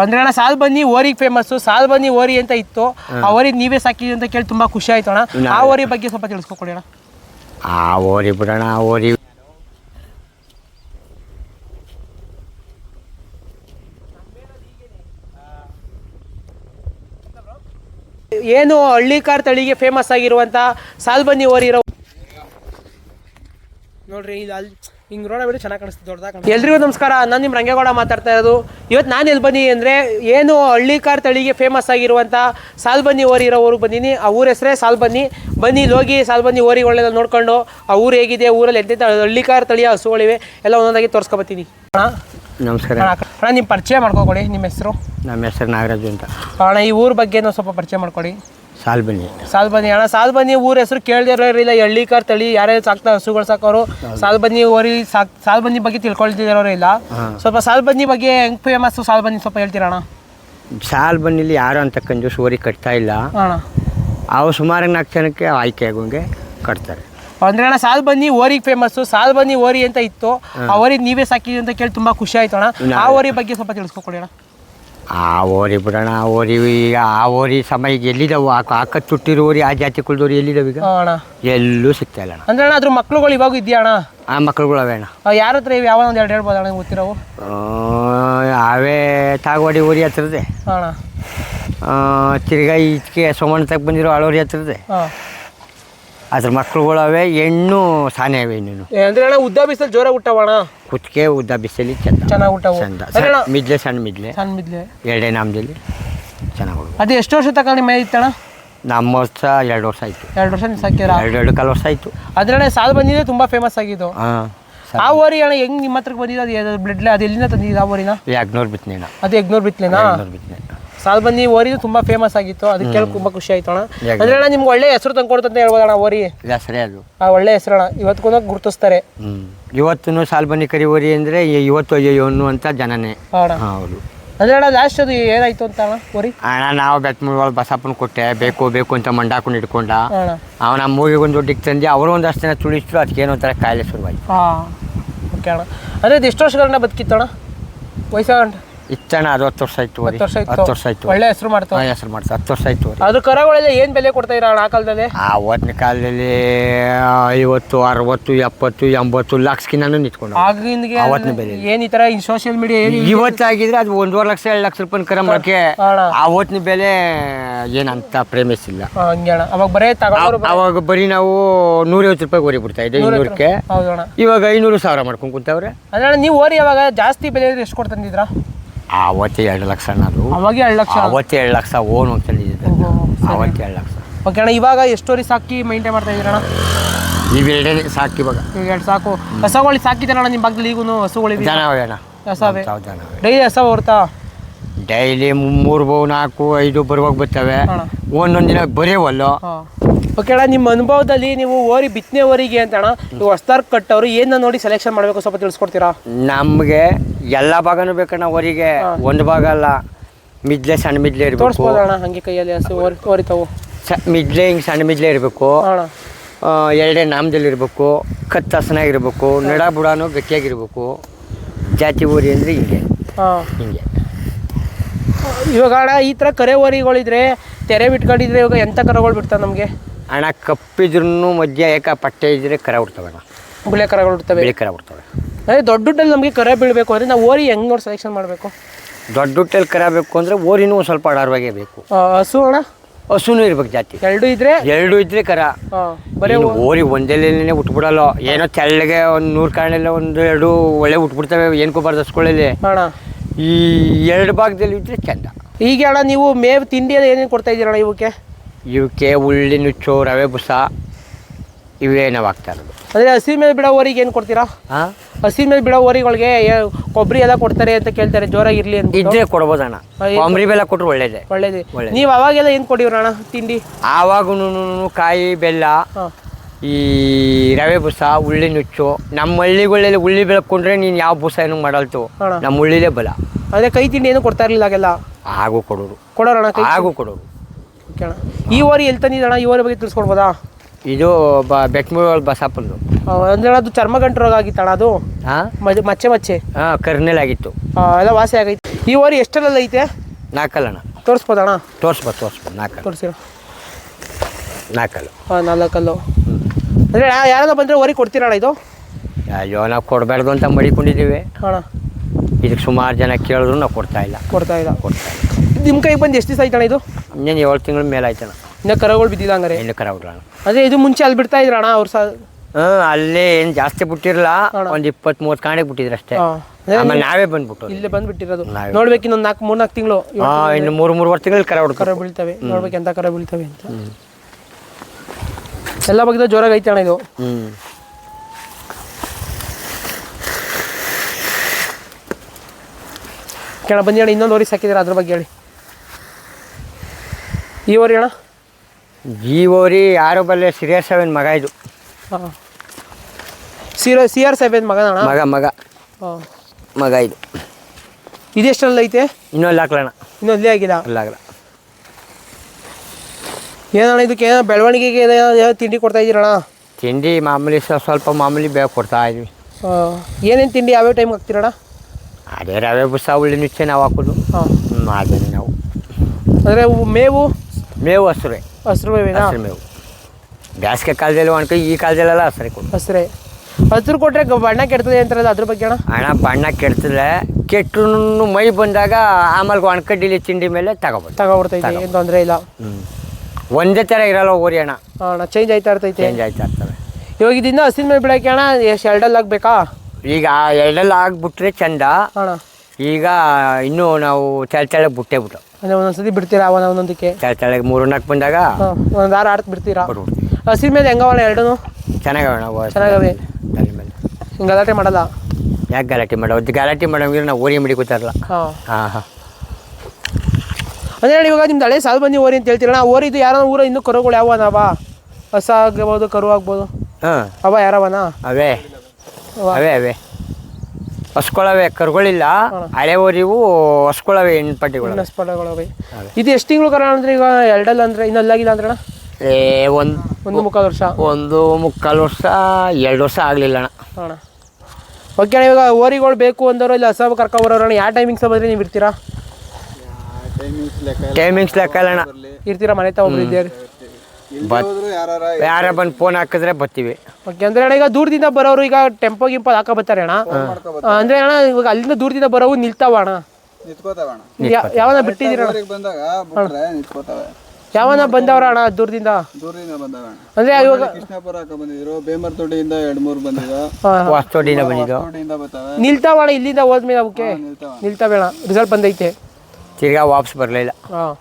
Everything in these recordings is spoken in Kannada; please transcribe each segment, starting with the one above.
ಅಂದ್ರೆ ಅಣ್ಣ ಸಾಲ್ ಬನ್ನಿ ಓರಿಗೆ ಫೇಮಸ್ ಸಾಲ್ ಬನ್ನಿ ಓರಿ ಅಂತ ಇತ್ತು. ಆ ಓರಿ ನೀವೇ ಸಾಕಿದ್ರಿ ಅಂತ ಕೇಳಿ ತುಂಬಾ ಖುಷಿ ಆಯ್ತು ಅಣ್ಣ. ಆ ಓರಿ ಬಗ್ಗೆ ಸ್ವಲ್ಪ ತಿಳಿಸ್ಕೊಡಿ ಅಣ್ಣ. ಆ ಓರಿ ಬಿಡೋಣ ಆ ಓರಿ. ಏನು ಹಳ್ಳಿಕಾರ್ ತಳಿಗೆ ಫೇಮಸ್ ಆಗಿರುವಂತ ಸಾಲ್ಬನ್ನಿ ಓರಿ ಇರೋ ನೋಡ್ರಿ ಇದು ಅಲ್ಲಿ ಹಿಂಗೆ ರೋಡ ಬಿಟ್ಟು ಚೆನ್ನಾಗಿ ಕಾಣಿಸ್ತದೆ ದೊಡ್ಡದಾಗ ಎಲ್ರಿಗೂ ನಮಸ್ಕಾರ ನಾನು ನಿಮ್ಮ ರಂಗೇಗೌಡ ಮಾತಾಡ್ತಾ ಇರೋದು. ಇವತ್ತು ನಾನು ಎಲ್ಲಿ ಬನ್ನಿ ಅಂದರೆ ಏನು ಹಳ್ಳಿಕಾರ್ ತಳಿಗೆ ಫೇಮಸ್ ಆಗಿರುವಂಥ ಸಾಲ್ಬನ್ನಿ ಓರಿ ಇರೋ ಊರಿಗೆ ಬಂದೀನಿ. ಆ ಊರ ಹೆಸರೇ ಸಾಲ್ಬನ್ನಿ. ಬನ್ನಿ ಬನ್ನಿ ಇಲ್ಲಿ ಹೋಗಿ ಸಾಲ್ ಬನ್ನಿ ಓರಿ ಒಳ್ಳೆದ ನೋಡ್ಕೊಂಡು ಆ ಊರು ಹೇಗಿದೆ ಊರಲ್ಲಿ ಎಂತೆಂಥ ಹಳ್ಳಿಕಾರ್ ತಳಿಯ ಹಸುಗಳಿವೆ ಎಲ್ಲ ಒಂದೊಂದಾಗಿ ತೋರಿಸ್ಕೊಬತ್ತೀನಿ ಅಣ್ಣ? ನಮಸ್ಕಾರ. ಅಣ್ಣ ಅಣ್ಣ ನಿಮ್ಮ ಪರಿಚಯ ಮಾಡ್ಕೊಕೊಡಿ ನಿಮ್ಮ ಹೆಸರು? ನಮ್ಮ ಹೆಸರು ನಾಗರಾಜು ಅಂತ. ಅಣ್ಣ ಈ ಊರ ಬಗ್ಗೆ ಸ್ವಲ್ಪ ಪರಿಚಯ ಮಾಡ್ಕೊಡಿ. ಸಾಲ್ ಬನ್ನಿ ಸಾಲ್ ಅಣ್ಣ ಸಾಲ್ಬನಿ ಊರ ಹೆಸರು ಕೇಳದೇ ಇರೋರಿಲ್ಲ ಹಳ್ಳಿಕಾರ್ ತಳಿ ಯಾರೇ ಸಾಕ್ತಾ ಹಸುಗಳು ಸಾಕೋರು. ಸಾಲ್ಬನಿ ಓರಿ ಸಾಕ್ ಸಾಲ್ಬನಿ ಬಗ್ಗೆ ತಿಳ್ಕೊಳ್ತಿರೋರು ಇಲ್ಲ. ಸ್ವಲ್ಪ ಸಾಲ್ಬನಿ ಬಗ್ಗೆ ಹೆಂಗ್ ಫೇಮಸ್ ಸಾಲ್ಬನಿ ಸ್ವಲ್ಪ ಹೇಳ್ತೀರಾ ಅಣ್ಣ? ಸಾಲ್ ಬನ್ನಿಲಿ ಯಾರು ಅಂತ ಕಂಜೂಸ್ ಓರಿ ಕಟ್ತಾ ಇಲ್ಲ. ಅಣ್ಣ ಅವು ಸುಮಾರು ನಾಲ್ಕು ಜನಕ್ಕೆ ಆಯ್ಕೆ ಆಗೋಂಗೆ ಕಟ್ತಾರೆ. ಅಂದ್ರೆ ಅಣ್ಣ ಸಾಲ್ ಬನ್ನಿ ಓರಿಗೆ ಫೇಮಸ್ ಸಾಲ್ ಬನ್ನಿ ಓರಿ ಅಂತ ಇತ್ತು. ಆ ಓರಿ ನೀವೇ ಸಾಕಿದ್ರಿ ಅಂತ ಕೇಳಿ ತುಂಬಾ ಖುಷಿ ಆಯ್ತು ಅಣ್ಣ. ಆ ಓರಿ ಬಗ್ಗೆ ಸ್ವಲ್ಪ ತಿಳಿಸ್ಕೊಡಿ ಅಣ್ಣ. ಆ ಓರಿ ಬಿಡೋಣ ಆ ಓರಿ ಈಗ ಆ ಓರಿ ಸಮಯ ಈಗ ಎಲ್ಲಿದಾವು? ಆ ಕಾಕ ತುಟ್ಟಿರೋ ಓರಿ ಆ ಜಾತಿ ಕುಳ್ದೋರಿ ಎಲ್ಲಿದಾವ ಈಗ? ಅಣ್ಣ. ಎಲ್ಲೂ ಸಿಗ್ತಾ ಇಲ್ಲ ಅಣ್ಣ. ಅಂದ್ರೆ ಅಣ್ಣ ಅದ್ರ ಮಕ್ಳುಗಳು ಇವಾಗ ಇದೆಯಾ ಅಣ್ಣ? ಆ ಮಕ್ಳುಗಳು ಅವೇ ಅಣ್ಣ. ಯಾರ ಹತ್ರ ಇವ್ ಯಾವ ಒಂದು ಎರಡು ಹೇಳ್ಬೋದು ಅಣ್ಣ ಗೊತ್ತಿರೋವು? ಆ, ಅವೇ ತಾಗವಾಡಿ ಓರಿ ಹತ್ರದೆ. ಹಾ, ಅಣ್ಣ. ತಿರ್ಗಾ ಈಚೆಗೆ ಸೋಮಣ್ಣ ತಗ ಬಂದಿರೋ ಆಳೋರಿ ಹತ್ರದೆ. ಹಾಂ. ಅದ್ರ ಮಕ್ಳುಗಳವೆ ಹೆಣ್ಣು ಸಾನೆ ಅವೆ ಇನ್ನೂ ಅಂದ್ರೆ ಅಣ್ಣ ಉದ್ದ ಬಿಸಿಲು ಜೋರಾಗಿ ಹುಟ್ಟವಣ ಕುತ್ತಿಗೆ ಉದ್ದ ಬಿಸಿಲಿ ಚಂದ. ಚೆನ್ನಾಗಿ ಹುಟ್ಟವು. ಚಂದ. ಅಂದ್ರೆ ಅಣ್ಣ ಸಣ್ಣ ಮಿದ್ಲೆ ಸಣ್ಣ ಮಿದ್ಲೆ ಸಣ್ಣ ಬಿದ್ಲೆ ಎರಡೇ ನಾಮದಲ್ಲಿ ಚೆನ್ನಾಗಿ ಹುಡುಗ ಅದು ಎಷ್ಟು ವರ್ಷ ತಗೊಂಡು ನಿಮ್ಮ ಇತ್ತಣ್ಣ? ನಮ್ಮ ವರ್ಷ ಎರಡು ವರ್ಷ ಆಯಿತು. ಎರಡು ವರ್ಷ ನೀವು ಸಾಕಿರ ಎರಡು ಎರಡು ಕಾಲ ವರ್ಷ ಆಯಿತು. ಅದ್ರಣ್ಣ ಸಾಲ್ ಬಂದಿದೆ ತುಂಬಾ ಫೇಮಸ್ ಆಗಿದ್ದು. ಹಾಂ ಆ ಓರಿ ಅಣ್ಣ ಹೆಂಗ್ ನಿಮ್ಮ ಹತ್ರಕ್ಕೆ ಬಂದಿದೆ ಅದು ಬ್ಲಡ್ ಅದು ಎಲ್ಲಿಂದ ತಂದಿದ್ದು ಆ ಓರಿನ? ಯಾಗ್ನೂರು ಬಿತ್ತನೇಣ ಅದು ಎಗ್ನೂರ್ ಬಿತ್ಲೇನಾ? ಯಾಗ್ನೂರು ಬಿತ್ತನೆ ಸಾಲ್ ಓರಿ ತುಂಬಾ ಫೇಮಸ್ ಆಗಿತ್ತು. ಅದಕ್ಕೆ ಕೇಳಿ ತುಂಬಾ ಖುಷಿ ಆಯ್ತು ಅಣ್ಣ? ಅಂದ್ರೆ ಅಣ್ಣ ನಿಮ್ಗೆ ಒಳ್ಳೆ ಹೆಸರು ತಂದ್ಕೊಡ್ತು ಅಂತ ಹೇಳ್ಬೋದಣ್ಣ ಓರಿ? ಸರಿ ಅದು. ಆ ಒಳ್ಳೆ ಹೆಸರು ಅಣ್ಣ. ಇವತ್ತಿಗೂ ಗುರುತಿಸ್ತಾರೆ. ಇವತ್ತು ಸಾಲ್ಬನಿ ಕರಿ ಓರಿ ಅಂದ್ರೆ ಇವತ್ತು ಅಯ್ಯೋ ಅನ್ನುವಂತ ಜನನೇ. ಹೌದು. ಅಂದ್ರೆ ಅಣ್ಣ ಲಾಸ್ಟ್ ಅದು ಏನಾಯ್ತು ಅಂತ ಅಣ್ಣ ಓರಿ? ಅಣ್ಣ ನಾವು ಬೆತ್ತಮುಳ್ಗಳು ಬಸಪ್ಪನ ಕೊಟ್ಟೆ. ಬೇಕು ಬೇಕು ಅಂತ ಮಂಡಾಕೊಂಡು ಇಟ್ಕೊಂಡ. ಅವನ ನಮ್ಮ ಮೂಗಿಗೆ ಒಂದು ದೊಡ್ಡಿಗೆ ತಂದು ಅವರು ಒಂದಷ್ಟು ಜನ ತುಳಿಸಿದ್ರು ಅದಕ್ಕೆ ಏನೋ ಒಂಥರ ಕಾಯಿಲೆ ಶುರುವಾಯ್ತು. ಓಕೆ ಅಣ್ಣ. ಅಂದ್ರೆ ಇದು ಎಷ್ಟು ವರ್ಷಗಳನ್ನ ಬದುಕಿತ್ತಣ್ಣ ವಯಸ್ಸಾಗಂಟ ಇತ್ತಣ್ಣ ಅದು ಹತ್ತು ವರ್ಷ ಆಯ್ತು ಹತ್ತು ವರ್ಷ ಹತ್ತು ವರ್ಷ ಆಯ್ತು. ಒಳ್ಳೆ ಹೆಸರು ಮಾಡ್ತಾವೆ ಹೆಸರು ಮಾಡ್ತಾ. ಹತ್ತು ವರ್ಷ ಆಯ್ತು ಅದು ಕರಗಳೆಲ್ಲ ಏನ್ ಬೆಲೆ ಕೊಡ್ತಾ ಇರೋ ಆ ಕಾಲದಲ್ಲಿ? ಆವತ್ತಿನ ಕಾಲದಲ್ಲಿ ಐವತ್ತು ಅರವತ್ತು ಎಪ್ಪತ್ತು ಎಂಬತ್ತು ಲಕ್ಷಕ್ಕಿಂತ ನಿಂತ್ಕೊಂಡು ಆಗಿಂದಿಗೆ ಅವತ್ತಿನ ಬೆಲೆ. ಏನ್ ಈ ತರ ಸೋಷಿಯಲ್ ಮೀಡಿಯಾ ಏನು ಇವತ್ತಾಗಿದ್ರೆ ಅದು ಒಂದೂವರೆ ಲಕ್ಷ ಎರಡು ಲಕ್ಷ ರೂಪಾಯಿ ಕರ ಮಾಡಕ್ಕೆ ಅಣ್ಣ ಆವತ್ತಿನ ಬೆಲೆ ಏನಂತ ಪ್ರೇಮಿಸ್ ಇಲ್ಲ. ಹಂಗೆ ಅಣ್ಣ. ಅವಾಗ ಬರೇ ತಗೊಂಡ್ರು ಅವ್- ಅವಾಗ ಬರೀ ನಾವು ನೂರೈವತ್ತು ರೂಪಾಯಿ ಓರಿ ಬಿಡ್ತಾ ಇದ್ದೆ ಇನ್ನೂರಕ್ಕೆ. ಹೌದು ಅಣ್ಣ. ಇವಾಗ ಐನೂರು ಸಾವಿರ ಮಾಡ್ಕೊಂಡು ಕುಂತವ್ರೆ. ಅಣ್ಣ ನೀವು ಓರಿ ಅವಾಗ ಜಾಸ್ತಿ ಬೆಲೆ ಇದ್ರೆ ಎಷ್ಟು ಕೊಡ್ತಂದಿದ್ರ ಆವತ್ತೇ ಎರಡು ಲಕ್ಷ ಅನ್ನೋದು. ಅವಾಗ ಎರಡು ಲಕ್ಷ. ಆವತ್ತೇ ಎರಡು ಲಕ್ಷ ಓನ್ ಹೋಗಿ ತಂದಿದ್ದೆ ಓಹೋ, ಸರಿ. ಆವತ್ತೇ ಎರಡು ಲಕ್ಷ. ಓಕೆ ಅಣ್ಣ ಇವಾಗ ಎಷ್ಟು ವರಿ ಸಾಕಿ ಮೈಂಟೈನ್ ಮಾಡ್ತಾ ಇದ್ದೀರಣ ಅಣ್ಣ ಎರಡೇ ಸಾಕು ಇವಾಗ. ಈಗ ಎರಡು ಸಾಕು. ಹಸಗಳು ಸಾಕಿದಾರ ಅಣ್ಣ ನಿಮ್ಮ ಭಾಗದಲ್ಲಿ ಈಗೂ ಹಸುಗಳು ಜನ ಅವೆ ಅಣ್ಣ. ಹಸವೆ ಡೈಲಿ ಹಸ ಹೊರ್ತಾ ಡೈಲಿ ಮೂರು ಬಹು ನಾಲ್ಕು ಐದು ಬರುವಾಗ ಬರ್ತವೆ. ಒಂದೊಂದು ದಿನ ಬರೀವಲ್ಲ ಓಕೆ ಅಣ್ಣ ನಿಮ್ಮ ಅನುಭವದಲ್ಲಿ ನೀವು ಓರಿ ಬಿತ್ತನೆ ಓರಿಗೆ ಅಂತ ಅಣ್ಣ ನೀವು ಹೊಸ್ತಾರ್ ಕಟ್ಟವ್ರು ಏನ ನೋಡಿ ಸೆಲೆಕ್ಷನ್ ಮಾಡಬೇಕು ಸ್ವಲ್ಪ ತಿಳಿಸ್ಕೊಡ್ತೀರಾ? ನಮಗೆ ಎಲ್ಲ ಭಾಗನೂ ಬೇಕಣ್ಣ ಓರಿಗೆ. ಒಂದು ಭಾಗ ಅಲ್ಲ ಮಿದ್ಲೆ ಸಣ್ಣ ಮಿದ್ಲೆ ಇರಬೇಕು. ಅಣ್ಣ ಹಂಗೆ ಕೈಯಲ್ಲಿ ಹಸು ಓರಿ ಓರಿತಾವು ಸ ಮಿದ್ಲೆ ಹಿಂಗೆ ಸಣ್ಣ ಮಿದ್ಲೆ ಇರಬೇಕು. ಎರಡೇ ನಾಮದಲ್ಲಿ ಇರಬೇಕು. ಕತ್ತಸನಾಗಿರ್ಬೇಕು ನಡ ಬುಡಾನು ಗಟ್ಟಿಯಾಗಿರ್ಬೇಕು ಜಾತಿ ಓರಿ ಅಂದರೆ ಹಿಂಗೆ. ಹಿಂಗೆ. ಇವಾಗ ಅಣ್ಣ ಈ ಥರ ಕರೆ ಓರಿಗಳಿದ್ರೆ ತೆರೆ ಬಿಟ್ಕೊಂಡಿದ್ರೆ ಇವಾಗ ಎಂಥ ಕರೆಗಳು ಬಿಡ್ತಾವೆ ನಮಗೆ? ಹಣ ಕಪ್ಪಿದ್ರೂ ಮಧ್ಯ ಏಕ ಪಟ್ಟೆ ಇದ್ರೆ ಕರ ಹುಡ್ತವೆ ಗುಳೆ ಕರಗಳು ಬಿಡ್ತವೆ ಬಿಳಿ ಕರ ಹುಡ್ತವೆ ಅದೇ ದೊಡ್ಡ ದುಡ್ಡಲ್ಲಿ ನಮಗೆ ಕರೆ ಬೀಳಬೇಕು ಅಂದರೆ ನಾವು ಓರಿ ಹೆಂಗೆ ನೋಡಿ ಸೆಲೆಕ್ಷನ್ ಮಾಡಬೇಕು? ದೊಡ್ಡ ಹುಟ್ಟಲ್ಲಿ ಕರ ಬೇಕು ಅಂದರೆ ಓರಿನೂ ಸ್ವಲ್ಪ ಅಡಾರವಾಗೇ ಬೇಕು. ಹಸು ಅಣ್ಣ? ಹಸುನೂ ಇರ್ಬೇಕು ಜಾತಿ. ಎರಡು ಇದ್ರೆ? ಎರಡು ಇದ್ರೆ ಕರ. ಬರೀ ಓರಿ ಒಂದೆಲ್ಲೇ ಉಟ್ಬಿಡಲ್ಲ. ಏನೋ ತೆಳ್ಳಗೆ ಒಂದು ನೂರು ಕಾಣೆಲ್ಲ ಒಂದು ಎರಡು ಒಳ್ಳೆ ಉಟ್ಬಿಡ್ತವೆ ಏನ್ಕೋಬಾರ್ದು ಹಸ್ಕೊಳ್ಳಿ ಅಣ್ಣ. ಈ ಎರಡು ಭಾಗದಲ್ಲಿ ಇದ್ರೆ ಚಂದ. ಈಗ ಅಣ್ಣ ನೀವು ಮೇವು ತಿಂಡಿ ಎಲ್ಲ ಏನೇನು ಕೊಡ್ತಾ ಇದ್ದೀರಣ್ಣ ಇವಕ್ಕೆ? ಇವಕ್ಕೆ ಉಳ್ಳಿ ನುಚ್ಚು ರವೆ ಬುಸ ಇವೇ ನಾವು ಹಾಕ್ತಾ ಇರೋದು. ಅಂದರೆ ಹಸಿ ಮೇಲೆ ಬಿಡೋ ಓರಿಗೆ ಏನು ಕೊಡ್ತೀರಾ? ಹಾಂ ಹಸಿ ಮೇಲೆ ಬಿಡೋ ಓರಿಗಳಿಗೆ ಕೊಬ್ಬರಿ ಎಲ್ಲ ಕೊಡ್ತಾರೆ ಅಂತ ಕೇಳ್ತಾರೆ ಜೋರಾಗಿರ್ಲಿ ಅಂತ ಇದ್ರೆ ಕೊಡ್ಬೋದಣ್ಣ ಅಂಬ್ರಿ ಬೆಲ್ಲ ಕೊಟ್ಟರು ಒಳ್ಳೇದೆ. ಒಳ್ಳೇದು. ನೀವು ಅವಾಗೆಲ್ಲ ಏನು ಕೊಡಿವ್ರ ಅಣ್ಣ ತಿಂಡಿ? ಆವಾಗೂ ಕಾಯಿ ಬೆಲ್ಲ ಈ ರವೆ ಬುಸ ಉಳ್ಳಿ ನುಚ್ಚು. ನಮ್ಮ ಹಳ್ಳಿಗಳಲ್ಲಿ ಉಳ್ಳಿ ಬೆಳಕೊಂಡ್ರೆ ನೀನು ಯಾವ ಬುಸ ಏನು ಮಾಡಲ್ತು. ನಮ್ಮ ಉಳ್ಳಿಲೇ ಬಲ. ಅದೇ ಕೈ ತಿಂಡಿ ಏನು ಕೊಡ್ತಾ ಇರಲಿಲ್ಲ ಆಗೆಲ್ಲ ಹಾಗೂ ಕೊಡೋರು. ಕೊಡೋರಣ ಹಾಗೂ ಕೊಡೋರು. ಅಣ್ಣ ಈ ಓರಿ ಎಲ್ಲಿ ತಂದಿದ್ದಣ್ಣ ಈ ಓರಿ ಬಗ್ಗೆ ತಿಳಿಸ್ಕೊಡ್ಬೋದಾ? ಇದು ಬ ಬೆಕ್ಮೂರು ಬಸಪ್ಪಂದು ಆ, ಅಂದ್ರೆ ಅದು ಚರ್ಮ ಗಂಟು ರೋಗ ಆಗಿತ್ತಣ ಅದು? ಹಾಂ? ಮಜ್- ಮಚ್ಚೆ ಮಚ್ಚೆ? ಹಾಂ ಕರ್ನೆಲ್ ಆಗಿತ್ತು. ಆ, ಎಲ್ಲ ವಾಸಿ ಆಗೈತೆ. ಈ ಓರಿ ಎಷ್ಟರಲ್ಲಿ ಐತೆ? ನಾಲ್ಕಲ್ಲಣ್ಣ ತೋರಿಸ್ಬೋದಣ ತೋರಿಸ್ಬೋದು ತೋರಿಸ್ಬೋದು ನಾಲ್ಕಲ್ಲ ತೋರಿಸಿ ನಾಲ್ಕಲ್ಲು ಹಾಂ ನಾಲ್ಕಲ್ಲು. ಅಂದರೆ ಯಾರಾದ್ರೂ ಬಂದರೆ ಓರಿ ಕೊಡ್ತೀರಣ ಇದು? ಅಯ್ಯೋ ನಾವು ಕೊಡಬಾರ್ದು ಅಂತ ಮಡಿಕೊಂಡಿದ್ದೀವಿ. ಅಣ್ಣ. ಇದಕ್ಕೆ ಸುಮಾರು ಜನ ಕೇಳಿದ್ರು ನಾವು ಕೊಡ್ತಾ ಇಲ್ಲ. ಕೊಡ್ತಾ ಇಲ್ಲ. ಕೊಡ್ತಾ ಇಲ್ಲ. ನಿಮ್ಮ ಕೈಗೆ ಬಂದು ಎಷ್ಟು ದಿವಸ ಆಯ್ತಣ ಇದು? ಇನ್ನೇನು ಏಳು ತಿಂಗಳ ಮೇಲೆ ಆಯ್ತಣ್ಣ. ಇನ್ನು ಕರಗಳು ಬಿದ್ದಿಲ್ಲ ಹಂಗಾರೆ? ಇನ್ನೂ ಕರ ಅದೇ ಇದು ಮುಂಚೆ ಅಲ್ಲಿ ಬಿಡ್ತಾ ಇದ್ರಣ್ಣ ಅವ್ರು ಸಹ ಹ್ಞೂ ಅಲ್ಲೇ ಏನು ಜಾಸ್ತಿ ಬಿಟ್ಟಿರಲ್ಲ ಒಂದ್ ಇಪ್ಪತ್ತು ಮೂವತ್ತು ಕಾಣಿಗೆ ಬಿಟ್ಟಿದ್ರು ಅಷ್ಟೇ. ಆಮೇಲೆ ನಾವೇ ಬಂದ್ಬಿಟ್ಟು ಇಲ್ಲೇ ಬಂದ್ಬಿಟ್ಟಿರೋದು. ನೋಡ್ಬೇಕು ಇನ್ನೊಂದ್ ನಾಲ್ಕು ಮೂರು ನಾಲ್ಕು ತಿಂಗಳು. ಹಾಂ ಇನ್ನು ಮೂರು ಮೂರುವರೆ ತಿಂಗಳು ಕರ ಹುಡ್ಕರ ಕರ ಬೀಳ್ತವೆ. ನೋಡ್ಬೇಕು ಎಂತ ಕರ ಬೀಳ್ತವೆ ಅಂತ. ಎಲ್ಲ ಬಗ್ಗೆ ಜೋರಾಗಿ ಐತೆ ಅಣ್ಣ ಇದು. ಹ್ಮ್. ಕೇಳ ಬಂದಿ ಅಣ್ಣ ಇನ್ನೊಂದು ವರಿ ಅದ್ರ ಬಗ್ಗೆ ಹೇಳಿ. ಈ ಓರಿ ಅಣ್ಣ ಜೀವೋರಿ ಯಾರು ಬಲ್ಲೆ ಸಿರಿಯರ್ ಸೆವೆನ್ ಮಗ ಇದು. ಹಾಂ. ಸಿ ಸಿ ಆರ್ ಮಗನ ಅಣ್ಣ? ಮಗ ಮಗ. ಹಾಂ. ಮಗ ಇದು. ಇದೆಷ್ಟರಲ್ಲಿ ಐತೆ? ಇನ್ನೊಂದು ಹಾಕಲಣ್ಣ ಇನ್ನೊಂದೇ ಅಲ್ಲೇ ಆಗಿಲ್ಲ? ಅಲ್ಲಾಗಲ್ಲ ಏನಣ್ಣ ಇದಕ್ಕೆ ಏನೋ ಬೆಳವಣಿಗೆಗೆ ಏನೋ ಏನೋ ತಿಂಡಿ ಕೊಡ್ತಾ ಇದ್ದೀರಣ್ಣ? ತಿಂಡಿ ಮಾಮೂಲಿ ಸ್ವಲ್ಪ ಸ್ವಲ್ಪ ಮಾಮೂಲಿ ಬೇಗ ಕೊಡ್ತಾ ಇದ್ವಿ. ಏನೇನು ತಿಂಡಿ ಯಾವ್ಯಾವ ಟೈಮ್ಗೆ ಹಾಕ್ತೀರಣ್ಣ? ಅದೇ ರವೆ ಬುಸ ಉಳ್ಳಿ ನುಚ್ಚೆ ನಾವು ಹಾಕೋದು. ಹಾಂ. ಹ್ಞೂ ನಾವು. ಅಂದರೆ ಮೇವು? ಮೇವು ಹಸ್ರೆ. ಹಸಿರು ಮೇವಿನ? ಹಸ್ರು ಮೇವು. ಬೇಸಿಗೆ ಕಾಲದಲ್ಲಿ ಒಣಕ ಈ ಕಾಲದಲ್ಲೆಲ್ಲ ಹಸ್ರೆ ಕೊಡು. ಹಸ್ರೆ. ಹಸ್ರು ಕೊಟ್ಟರೆ ಬಣ್ಣ ಕೆಡ್ತದೆ ಅಂತಾರಲ್ಲ ಅದ್ರ ಬಗ್ಗೆ ಅಣ್ಣ? ಹಣ ಬಣ್ಣ ಕೆಡ್ತದೆ. ಕೆಟ್ಟರು ಮೈ ಬಂದಾಗ ಆಮೇಲೆ ಒಣಕಡ್ಡಿಲಿ ತಿಂಡಿ ಮೇಲೆ ತಗೋಬೋದು. ತಗೋಬಿಡ್ತೈತೆ ಏನು ತೊಂದರೆ ಇಲ್ಲ. ಹ್ಞೂ ಒಂದೇ ಥರ ಇರಲ್ಲ ಓರಿ ಹಣ ಅಣ್ಣ ಚೇಂಜ್ ಆಯ್ತಾ ಇರ್ತೈತೆ. ಚೇಂಜ್ ಆಯ್ತಾ ಇರ್ತವೆ. ಇವಾಗ ಇದನ್ನ ಹಸಿನ ಮೇಲೆ ಬಿಡೋಕೆ ಅಣ್ಣ ಎಷ್ಟು ಎರಡಲ್ಲಿ ಆಗಬೇಕಾ? ಈಗ ಎರಡಲ್ಲಿ ಆಗಿಬಿಟ್ರೆ ಚಂದ. ಅಣ್ಣ. ಈಗ ಇನ್ನೂ ನಾವು ತೆಳ ತೆಳಗೆ ಬಿಟ್ಟೇ ಬಿಟ್ಟು ಅಂದರೆ ಒಂದೊಂದ್ಸತಿ ಬಿಡ್ತೀರಾ ಅವನ ಒಂದೊಂದಕ್ಕೆ ತೆಳ ತೆಳಗೆ ಮೂರು ನಾಲ್ಕು ಬಂದಾಗ ಹಾಂ ಒಂದು ಆಡ್ತು ಬಿಡ್ತೀರಾ? ಕೊಟ್ಬಿಡ್ತೀವಿ ಹಸಿರ ಮೇಲೆ ಹೆಂಗವಣ ಎರಡೂ ಚೆನ್ನಾಗವ ನಾವು. ಚೆನ್ನಾಗವೆ. ತಲೆ ಮೇಲೆ. ಹಿಂಗೆ ಗಲಾಟೆ ಮಾಡಲ್ಲ? ಯಾಕೆ ಗಲಾಟೆ ಮಾಡೋ ಗಲಾಟೆ ಮಾಡೋಂಗಿದ್ರೆ ನಾವು ಓರಿ ಮಡಿ ಕೂತಾರಲ್ಲ. ಹಾಂ. ಹಾಂ ಹಾಂ. ಅಂದರೆ ಇವಾಗ ನಿಮ್ದು ಹಳೆ ಸಾಲು ಬಂದು ಓರಿ ಅಂತ ಹೇಳ್ತೀರಣ್ಣ ಓರಿ ಇದು ಯಾರೋ ಊರ ಇನ್ನೂ ಕರುಗಳು ಯಾವ ನಾವ ಹೊಸ ಆಗ್ಬೋದು ಕರು ಆಗ್ಬೋದು? ಹಾಂ. ಅವ ಯಾರವನ? ಅವ. ಅವೇ ಅವೇ. ಹೊಸ್ಕೊಳವೆ ಕರ್ಗಳಿಲ್ಲ ಹಳೆ ಓರಿವು ಹೊಸ್ಕೊಳವೆ ಹೆಣ್ಣು ಪಟ್ಟಿಗಳು. ಇದು ಎಷ್ಟು ತಿಂಗಳು ಕರ ಅಂದ್ರೆ ಈಗ ಎರಡಲ್ಲ ಅಂದ್ರೆ ಇನ್ನು ಅಲ್ಲಾಗಿಲ್ಲ ಅಂದ್ರೆ ಅಣ್ಣ? ಏ ಒಂದು ಒಂದು ಮುಕ್ಕಾಲು ವರ್ಷ? ಒಂದು ಮುಕ್ಕಾಲು ವರ್ಷ ಎರಡು ವರ್ಷ ಆಗಲಿಲ್ಲ ಅಣ್ಣ. ಅಣ್ಣ. ಓಕೆ ಅಣ್ಣ ಇವಾಗ ಓರಿಗಳು ಬೇಕು ಅಂದವರು ಇಲ್ಲಿ ಹಸ ಕರ್ಕೊಬರೋರು ಅಣ್ಣ ಯಾವ ಟೈಮಿಂಗ್ಸ್ ಬಂದ್ರೆ ನೀವು ಇರ್ತೀರಾ? ಟೈಮಿಂಗ್ಸ್ ಲೆಕ್ಕ ಇಲ್ಲ ಅಣ್ಣ. ಇರ್ತೀರಾ ಮನೆ ತಗೊಂಡಿದ್ದೀರಿ ಯಾರ ಬಂದು ಫೋನ್ ಹಾಕಿದ್ರೆ ಬರ್ತೀವಿ ಓಕೆ ಅಂದ್ರೆ ಅಣ್ಣ ಈಗ ದೂರದಿಂದ ಬರೋರು ಈಗ ಟೆಂಪೋ ಗಿಂಪೋ ಹಾಕ ಬರ್ತಾರೆ ಅಣ್ಣ. ಅಂದ್ರೆ ಅಣ್ಣ ಇವಾಗ ಅಲ್ಲಿಂದ ದೂರದಿಂದ ಬರೋವು ನಿಲ್ತಾವ ಅಣ್ಣ? ಯಾ- ಯಾವನ ಬಿಟ್ಟಿದ್ದೀರ ಬಂದಾಗ ಬಿಟ್ರೆ ನಿಂತ್ಕೋತಾವೆ. ಯಾವನ ಬಂದವ್ರ ಅಣ್ಣ. ದೂರದಿಂದ? ದೂರದಿಂದ ಅಂದ್ರೆ ಇವಾಗ ಕೃಷ್ಣಾಪುರ ಹಾಕ ಬಂದಿದ್ರು ಬೇಮರ್ ತೊಡಿಯಿಂದ ಎರಡ್ ಮೂರ್ ಬಂದಿದ ಹಾ, ವಾಸ್ತೋಡಿನ ಬಂದಿದ್ದು. ತೊಡಿಯಿಂದ ಬರ್ತಾವೆ ನಿಲ್ತಾವ ಅಣ್ಣ ಇಲ್ಲಿಂದ ಹೋದ್ಮೇಲೆ ಅವಕ್ಕೆ? ನಿಲ್ತಾವ ನಿಲ್ತಾವೆ ಅಣ್ಣ. ರಿಸಲ್ಟ್ ಬಂದೈತೆ. ತಿರ್ಗಾ ವಾಪಸ್ ಬರಲಿಲ್ಲ ಹಾಂ.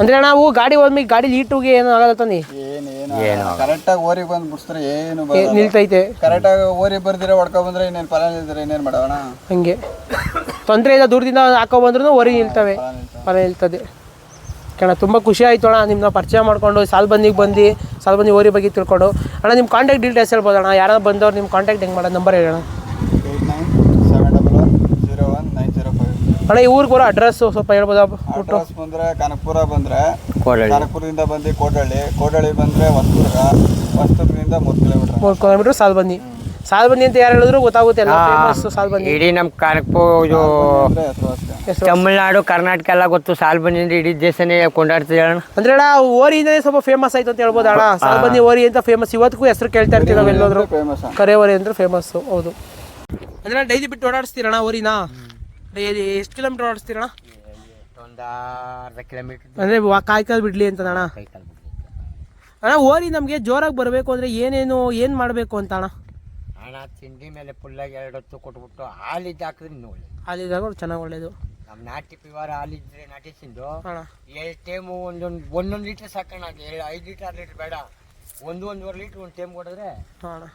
ಅಂದ್ರೆ ನಾವು ಗಾಡಿ ಹೋದ್ಮಿ ಗಾಡಿ ಲೀಟುಗೆ ಏನು ಆಗಲ್ಲ ತಂದಿ ಏನ್ ಏನು ಕರೆಕ್ಟಾಗಿ ಬಂದು ಬಂದ್ ಬಿಡ್ಸ್ತಾರೆ ಏನು ಬರಲ್ಲ. ನಿಲ್ತೈತೆ. ಕರೆಕ್ಟಾಗಿ ಊರಿಗೆ ಬರ್ದಿರ ಹೊಡ್ಕೊ ಬಂದ್ರೆ ಇನ್ನೇನು ಫಲ ನಿಲ್ದ್ರೆ ಇನ್ನೇನ್ ಮಾಡೋಣ ಹಂಗೆ. ತೊಂದರೆ ಇಲ್ಲ ದೂರದಿಂದ ಹಾಕೋ ಬಂದ್ರೂ ಓರಿ ನಿಲ್ತವೆ. ಫಲ ನಿಲ್ತದೆ. ಕಣ ತುಂಬ ಖುಷಿ ಆಯಿತು ಅಣ್ಣ ನಿಮ್ಮನ್ನ ಪರಿಚಯ ಮಾಡಿಕೊಂಡು ಸಾಲ್ಬಂದಿಗೆ ಬಂದು ಸಾಲ್ಬಂದಿ ಓರಿ ಬಗ್ಗೆ ತಿಳ್ಕೊಂಡು. ಅಣ್ಣ ನಿಮ್ಮ ಕಾಂಟ್ಯಾಕ್ಟ್ ಡೀಟೇಲ್ಸ್ ಹೇಳ್ಬೋದು ಅಣ್ಣ ಯಾರು ಬಂದವ್ರು ನಿಮ್ಮ ಕಾಂಟ್ಯಾಕ್ಟ್ ಹೆಂಗೆ ಮಾಡೋದು ನಂಬರ್ ಹೇಳೋಣ ಅಣ್ಣ ಈ ಊರಿಗೆ ಬರೋ ಅಡ್ರೆಸ್ಸು ಸ್ವಲ್ಪ ಹೇಳ್ಬೋದಾ? ಅಡ್ರೆಸ್ ಬಂದ್ರೆ ಕನಕಪುರ ಬಂದ್ರೆ ಕೋಡಳ್ಳಿ ಕನಕಪುರದಿಂದ ಬಂದು ಕೋಡಳ್ಳಿ ಕೋಡಳ್ಳಿ ಬಂದ್ರೆ ಹೊಸದುರ್ಗ ಹೊಸದುರ್ಗದಿಂದ ಮೂರು ಕಿಲೋಮೀಟರ್ ಮೂರು ಕಿಲೋಮೀಟ್ರ್ ಸಾಲ್ಬಂದಿ ಸಾಲ್ಬಂದಿ ಅಂತ ಯಾರು ಹೇಳಿದ್ರು ಗೊತ್ತಾಗುತ್ತೆ ಎಲ್ಲ ಫೇಮಸ್ ಇಡೀ ನಮ್ಮ ಕನಕಪುರ ಇದು ಅಂದ್ರೆ ಹೆಸರು ಅಷ್ಟೇ. ತಮಿಳ್ನಾಡು ಕರ್ನಾಟಕ ಎಲ್ಲ ಗೊತ್ತು ಸಾಲ್ ಅಂದ್ರೆ ಇಡೀ ದೇಶನೇ ಕೊಂಡಾಡ್ತಿದ್ದೆ ಅಣ್ಣ. ಅಂದ್ರೆ ಅಣ್ಣ ಓರಿಯಿಂದನೇ ಸ್ವಲ್ಪ ಫೇಮಸ್ ಆಯ್ತು ಅಂತ ಹೇಳ್ಬೋದು ಅಣ್ಣ? ಸಾಲ್ಬಂದಿ ಓರಿ ಅಂತ ಫೇಮಸ್ ಇವತ್ತಿಗೂ ಹೆಸರು ಕೇಳ್ತಾ ಇರ್ತೀವಿ ನಾವು ಎಲ್ಲೋದ್ರು ಫೇಮಸ್ ಕರೆ ಓರಿ ಅಂದ್ರೆ ಫೇಮಸ್ ಹೌದು. ಅಂದ್ರೆ ಡೈಲಿ ಬಿಟ್ಟು ಓಡಾಡಿಸ್ತೀರಣ್ಣ ಓರಿನಾ ಡೈಲಿ ಎಷ್ಟು ಕಿಲೋಮೀಟರ್ ಓಡಿಸ್ತೀರಣ ಒಂದು ಅರ್ಧ ಕಿಲೋಮೀಟರ್ ಅಂದರೆ ವಾ- ಬಿಡಲಿ ಅಂತ ಅಣ್ಣ ಕೈ ಕಾಲು ಅಣ್ಣ ಓರಿ ನಮಗೆ ಜೋರಾಗಿ ಬರಬೇಕು ಅಂದ್ರೆ ಏನೇನು ಏನು ಮಾಡಬೇಕು ಅಂತ ಅಣ್ಣ ಹಣ ತಿಂಡಿ ಮೇಲೆ ಫುಲ್ಲಾಗಿ ಎರಡು ಹೊತ್ತು ಕೊಟ್ಬಿಟ್ಟು ಹಾಲಿದ್ದು ಹಾಕಿದ್ರೆ ನೋಡಿ ಒಳ್ಳೆ ಅಲ್ಲಿದ್ದಾಗ ಚೆನ್ನಾಗಿ ಒಳ್ಳೇದು. ನಮ್ಮ ನಾಟಿ ಪಿವಾರ ಹಾಲಿದ್ರೆ ನಾಟಿ ತಿಂದು ಅಣ್ಣ. ಎರಡು ಟೈಮು ಒಂದೊಂದು ಒಂದೊಂದು ಲೀಟ್ರ್ ಸಾಕಣ್ಣ ಎರಡು ಐದು ಲೀಟ್ರ್ ಆರು ಲೀಟ್ರ್ ಬೇಡ. ಒಂದು ಒಂದೂವರೆ ಲೀಟ್ರ್ ಒಂದು ಟೈಮ್ ಕೊಡಿದ್ರೆ ಹಾಂ ಅಣ್ಣ.